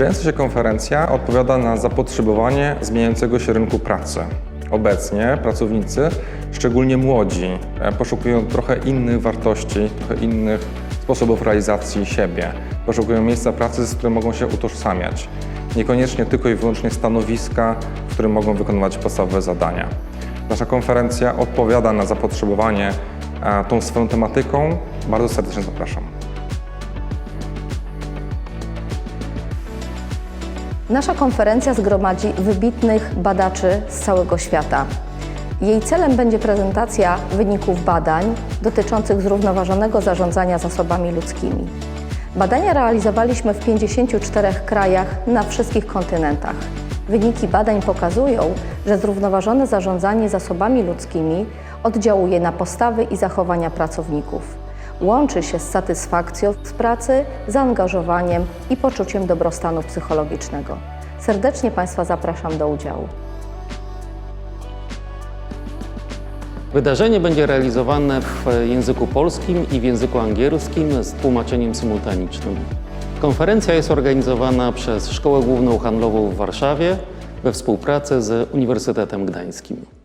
Zbliżająca się konferencja odpowiada na zapotrzebowanie zmieniającego się rynku pracy. Obecnie pracownicy, szczególnie młodzi, e, poszukują trochę innych wartości, trochę innych sposobów realizacji siebie. Poszukują miejsca pracy, z którym mogą się utożsamiać. Niekoniecznie tylko i wyłącznie stanowiska, w którym mogą wykonywać podstawowe zadania. Nasza konferencja odpowiada na zapotrzebowanie e, tą swoją tematyką. Bardzo serdecznie zapraszam. Nasza konferencja zgromadzi wybitnych badaczy z całego świata. Jej celem będzie prezentacja wyników badań dotyczących zrównoważonego zarządzania zasobami ludzkimi. Badania realizowaliśmy w 54 krajach na wszystkich kontynentach. Wyniki badań pokazują, że zrównoważone zarządzanie zasobami ludzkimi oddziałuje na postawy i zachowania pracowników. Łączy się z satysfakcją z pracy, zaangażowaniem i poczuciem dobrostanu psychologicznego. Serdecznie Państwa zapraszam do udziału. Wydarzenie będzie realizowane w języku polskim i w języku angielskim z tłumaczeniem symultanicznym. Konferencja jest organizowana przez Szkołę Główną Handlową w Warszawie we współpracy z Uniwersytetem Gdańskim.